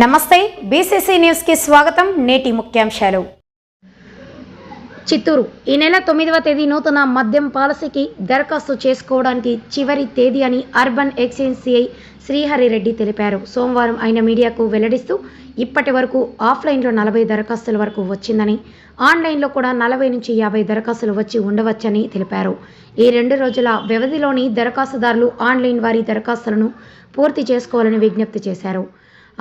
నమస్తే బీసీసీ న్యూస్కి స్వాగతం నేటి ముఖ్యాంశాలు. చిత్తూరు ఈ నెల తొమ్మిదవ తేదీ నూతన మద్యం పాలసీకి దరఖాస్తు చేసుకోవడానికి చివరి తేదీ అని అర్బన్ ఎక్స్చేంజ్ సిఐ శ్రీహరిరెడ్డి తెలిపారు. సోమవారం ఆయన మీడియాకు వెల్లడిస్తూ ఇప్పటి వరకు ఆఫ్లైన్లో నలభై దరఖాస్తుల వరకు వచ్చిందని ఆన్లైన్లో కూడా నలభై నుంచి యాభై దరఖాస్తులు వచ్చి ఉండవచ్చని తెలిపారు. ఈ రెండు రోజుల వ్యవధిలోని దరఖాస్తుదారులు ఆన్లైన్ వారి దరఖాస్తులను పూర్తి చేసుకోవాలని విజ్ఞప్తి చేశారు.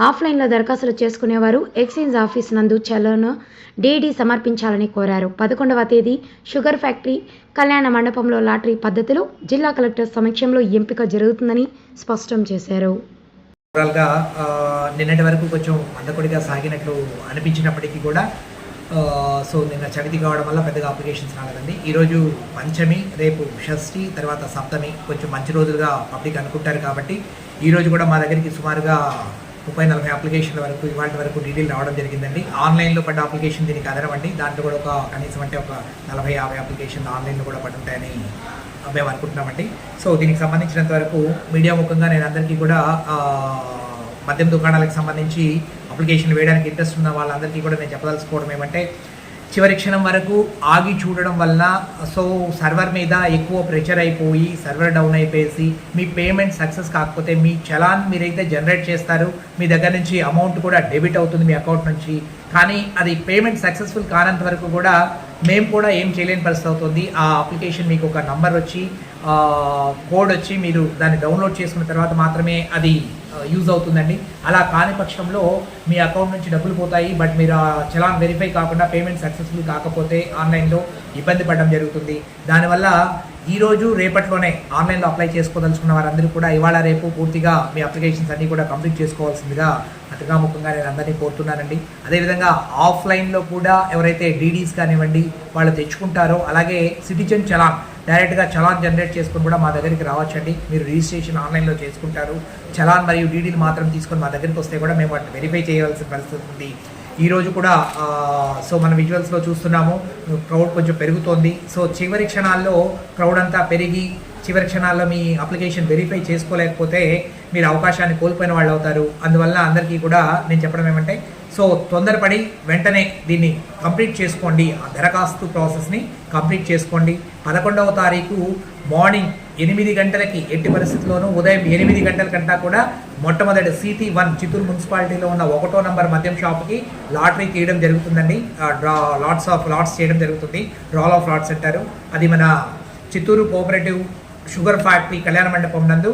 ఆఫ్లైన్లో దరఖాస్తులు చేసుకునేవారు ఎక్స్చేంజ్ ఆఫీస్ నందు చలను డీడీ సమర్పించాలని కోరారు. పదకొండవ తేదీ షుగర్ ఫ్యాక్టరీ కళ్యాణ మండపంలో లాటరీ పద్ధతిలో జిల్లా కలెక్టర్ సమక్షంలో ఎంపిక జరుగుతుందని స్పష్టం చేశారు. ఓవరాల్గా నిన్నటి వరకు కొంచెం అందకొడిగా సాగినట్లు అనిపించినప్పటికీ కూడా సో నిన్న చవితి కావడం వల్ల పెద్దగా అప్లికేషన్స్ రాలేదండి. ఈరోజు పంచమి రేపు షష్ఠి తర్వాత సప్తమి కొంచెం మంచి రోజులుగా పబ్లిక్ అనుకుంటారు కాబట్టి ఈరోజు కూడా మా దగ్గరికి సుమారుగా ముప్పై నలభై అప్లికేషన్ల వరకు ఇవాళ వరకు డీటెయిల్ రావడం జరిగిందండి. ఆన్లైన్లో పడ్డ అప్లికేషన్ దీనికి అదనమండి. దాంట్లో కూడా ఒక కనీసం అంటే ఒక నలభై యాభై అప్లికేషన్ ఆన్లైన్లో కూడా పడుంటాయని మేము అనుకుంటున్నామండి. సో దీనికి సంబంధించినంత వరకు మీడియా ముఖంగా నేను అందరికీ కూడా మద్యం దుకాణాలకు సంబంధించి అప్లికేషన్ వేయడానికి ఇంట్రెస్ట్ ఉన్న వాళ్ళందరికీ కూడా నేను చెప్పదలుచుకోవడం ఏమంటే చివరి క్షణం వరకు ఆగి చూడడం వలన సో సర్వర్ మీద ఎక్కువ ప్రెషర్ అయిపోయి సర్వర్ డౌన్ అయిపోయేసి మీ పేమెంట్ సక్సెస్ కాకపోతే మీ చలాన్ మీరైతే జనరేట్ చేస్తారు మీ దగ్గర నుంచి అమౌంట్ కూడా డెబిట్ అవుతుంది మీ అకౌంట్ నుంచి. కానీ అది పేమెంట్ సక్సెస్ఫుల్ కానంత వరకు కూడా మేము కూడా ఏం చేయలేని పరిస్థితి అవుతుంది. ఆ అప్లికేషన్ మీకు ఒక నంబర్ వచ్చి కోడ్ వచ్చి మీరు దాన్ని డౌన్లోడ్ చేసుకున్న తర్వాత మాత్రమే అది యూజ్ అవుతుందండి. అలా కాని పక్షంలో మీ అకౌంట్ నుంచి డబ్బులు పోతాయి. బట్ మీరు ఆ చలాన్ వెరిఫై కాకుండా పేమెంట్ సక్సెస్ఫుల్ కాకపోతే ఆన్లైన్లో ఇబ్బంది పడడం జరుగుతుంది. దానివల్ల ఈ రోజు రేపట్లోనే ఆన్లైన్లో అప్లై చేసుకోదలుచుకున్న వారందరూ కూడా ఇవాళ రేపు పూర్తిగా మీ అప్లికేషన్స్ అన్నీ కూడా కంప్లీట్ చేసుకోవాల్సిందిగా అటుగా ముఖంగా నేను అందరినీ కోరుతున్నానండి. అదేవిధంగా ఆఫ్లైన్లో కూడా ఎవరైతే డీడీస్ కానివ్వండి వాళ్ళు తెచ్చుకుంటారో అలాగే సిటిజన్ చలాన్ డైరెక్ట్గా చలాన్ జనరేట్ చేసుకుని కూడా మా దగ్గరికి రావచ్చండి. మీరు రిజిస్ట్రేషన్ ఆన్లైన్లో చేసుకుంటారు. చలాన్ మరియు డీడీలు మాత్రం తీసుకొని మా దగ్గరికి వస్తే కూడా మేము వాటిని వెరిఫై చేయవలసిన పరిస్థితి ఉంది. ఈరోజు కూడా సో మన విజువల్స్లో చూస్తున్నాము క్రౌడ్ కొంచెం పెరుగుతోంది. సో చివరి క్షణాల్లో క్రౌడ్ అంతా పెరిగి చివరి క్షణాల్లో మీ అప్లికేషన్ వెరిఫై చేసుకోలేకపోతే మీరు అవకాశాన్ని కోల్పోయిన వాళ్ళు అవుతారు. అందువల్ల అందరికీ కూడా నేను చెప్పడం ఏమంటే సో తొందరపడి వెంటనే దీన్ని కంప్లీట్ చేసుకోండి. ఆ దరఖాస్తు ప్రాసెస్ని కంప్లీట్ చేసుకోండి. పదకొండవ తారీఖు మార్నింగ్ ఎనిమిది గంటలకి ఎట్టి పరిస్థితుల్లోనూ ఉదయం ఎనిమిది గంటల కంటా కూడా మొట్టమొదటి సిటీ వన్ చిత్తూరు మున్సిపాలిటీలో ఉన్న ఒకటో నంబర్ మద్యం షాప్కి లాటరీ తీయడం జరుగుతుందండి. డ్రా లాట్స్ ఆఫ్ లాట్స్ చేయడం జరుగుతుంది. డ్రాల్ ఆఫ్ లాట్స్ అంటారు. అది మన చిత్తూరు కోఆపరేటివ్ షుగర్ ఫ్యాక్టరీ కళ్యాణ మండపం నందు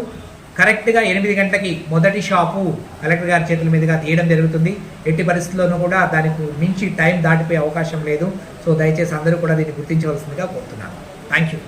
కరెక్ట్గా ఎనిమిది గంటలకి మొదటి షాపు కలెక్టర్ గారి చేతుల మీదుగా తీయడం జరుగుతుంది. ఎట్టి పరిస్థితుల్లోనూ కూడా దానికి మించి టైం దాటిపోయే అవకాశం లేదు. సో దయచేసి అందరూ కూడా దీన్ని గుర్తించవలసిందిగా కోరుతున్నాను. Thank you